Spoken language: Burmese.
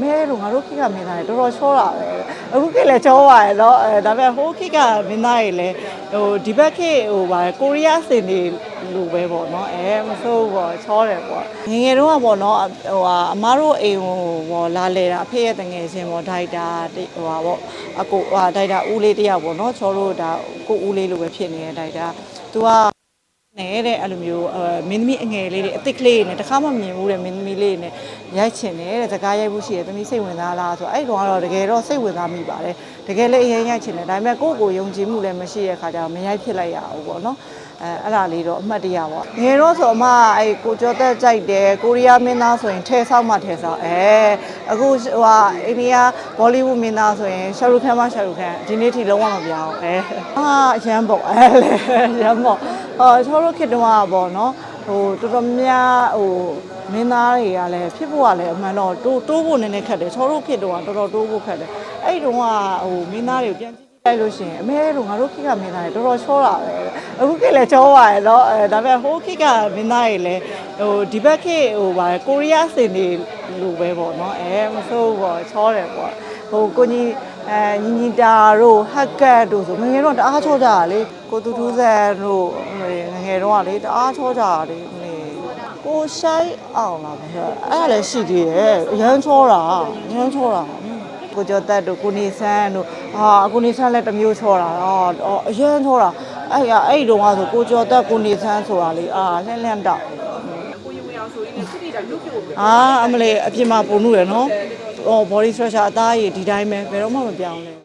မဲတို့ငါတို့ခိကမင်းသားတွေတော်တော်ချောတာပဲအခုခေတ်လည်းချောပါရဲ့နော်အဲဒါပေမဲ့ဟိုးခိကမင်းသားတွေလည်းဟိုဒီဘက်ခေတ်ဟိုပါကိုရီးယားစင်တွေလိုပဲပေါ့နော်အဲမဆိုးပေါ့ချောတယ်ပေါ့ငငယ်တော့ပေါ့နော်ဟိုဟာအမားတို့အိမ်ဟိုပေါ့လာလေတာအဖေရဲ့တငယ်ချင်းပေါ့ဒိုက်တာဟိုဟာပေါ့အကိုဟာဒိုက်တာဦးလေးတယောက်ပေါ့နော်ချောလို့ဒါကိုဦးလေးလိုပဲဖြစ်နေတဲ့ဒိုက်တာ तू อ่ะ တဲ့အဲ့လိုမျိုးအဲမင်းသမီးအငယ်လေးတွေအစ်စ်ကလေးတွေနဲ့တခါမှမမြင်ဘူးတဲ့မင်းသမီးလေးတွေနဲ့ရိုက်ချင်တယ်တဲ့စကားရိုက်ဖို့ရှိတယ်သမီးစိတ်ဝင်စားလားဆိုတော့အဲ့ကောင်ကတော့တကယ်တော့စိတ်ဝင်စားမိပါတယ်တကယ်လည်းအရင်ရိုက်ချင်တယ်ဒါပေမဲ့ကိုယ့်ကိုယ်ယုံကြည်မှုလည်းမရှိတဲ့ခါကျတော့မရိုက်ဖြစ်လိုက်ရဘူးပေါ့နော်အဲအဲ့ဒါလေးတော့အမှတ်တရပေါ့ငယ်တော့ဆိုအမအဲ့ကိုကျော်သက်ကြိုက်တယ်ကိုရီးယားမင်းသားဆိုရင်ထဲဆောက်မှထဲဆောက်အဲအခုဟိုဟာအိန္ဒိယဘောလိဝုဒ်မင်းသားဆိုရင်ရှာရုခန်မှရှာရုခန်ဒီနေ့ထိလုံးဝမပြောင်းအဲအာရမ်းပေါ့အဲလေရမ်းပေါ့ အော်ကျွန်တော်တို့ခေတ်တုန်းကပေါ့နော်ဟိုတော်တော်များဟိုမင်းသားတွေကလည်းဖြစ်ဖို့ကလည်းအမှန်တော့တိုးတိုးဖို့နည်းနည်းခက်တယ်ကျွန်တော်တို့ခေတ်တုန်းကတော်တော်တိုးဖို့ခက်တယ်အဲ့တုန်းကဟိုမင်းသားတွေကိုပြန်ကြည့်အဲ့လိုရှင်အမဲတို့ငါတို့ခိကမင်းသားတွေတော်တော်ချောတာပဲအခုခိလည်းချောပါရဲ့နော်အဲဒါပေမဲ့ဟိုခိကမင်းသားတွေလည်းဟိုဒီဘက်ခိဟိုပါကိုရီးယားစင်တွေလိုပဲပေါ့နော်အဲမဆိုးဘူးပေါ့ချောတယ်ပေါ့ဟိုကိုကြီး အဲညီညီတာတို့ဟက်ကတ်တို့ဆိုငယ်ငယ်တော့တအားချောကြတာလေကိုတူတူးဆန်တို့ငယ်ငယ်တော့ကလေတအားချောကြတာလေနေကိုဆိုင်အောင်လားဗျအဲ့ဒါလည်းရှိသေးတယ်အရန်ချောတာအရန်ချောတာကိုကျော်တက်တို့ကိုနေဆန်းတို့ဟာကိုနေဆန်းလည်းတစ်မျိုးချောတာတော့အရင်ချောတာအဲ့ရအဲ့ဒီတုန်းကဆိုကိုကျော်တက်ကိုနေဆန်းဆိုတာလေအာလှမ်းလှမ်းတော့ကိုယူဝင်အောင်ဆိုရင်ခုနေတာလုတ်ပြုတ်အာအမလေးအပြင်မှာပုံလို့ရနော် ဟော body structure အသားရည်ဒီတိုင်းပဲဘယ်တော့မှမပြောင်းလဲ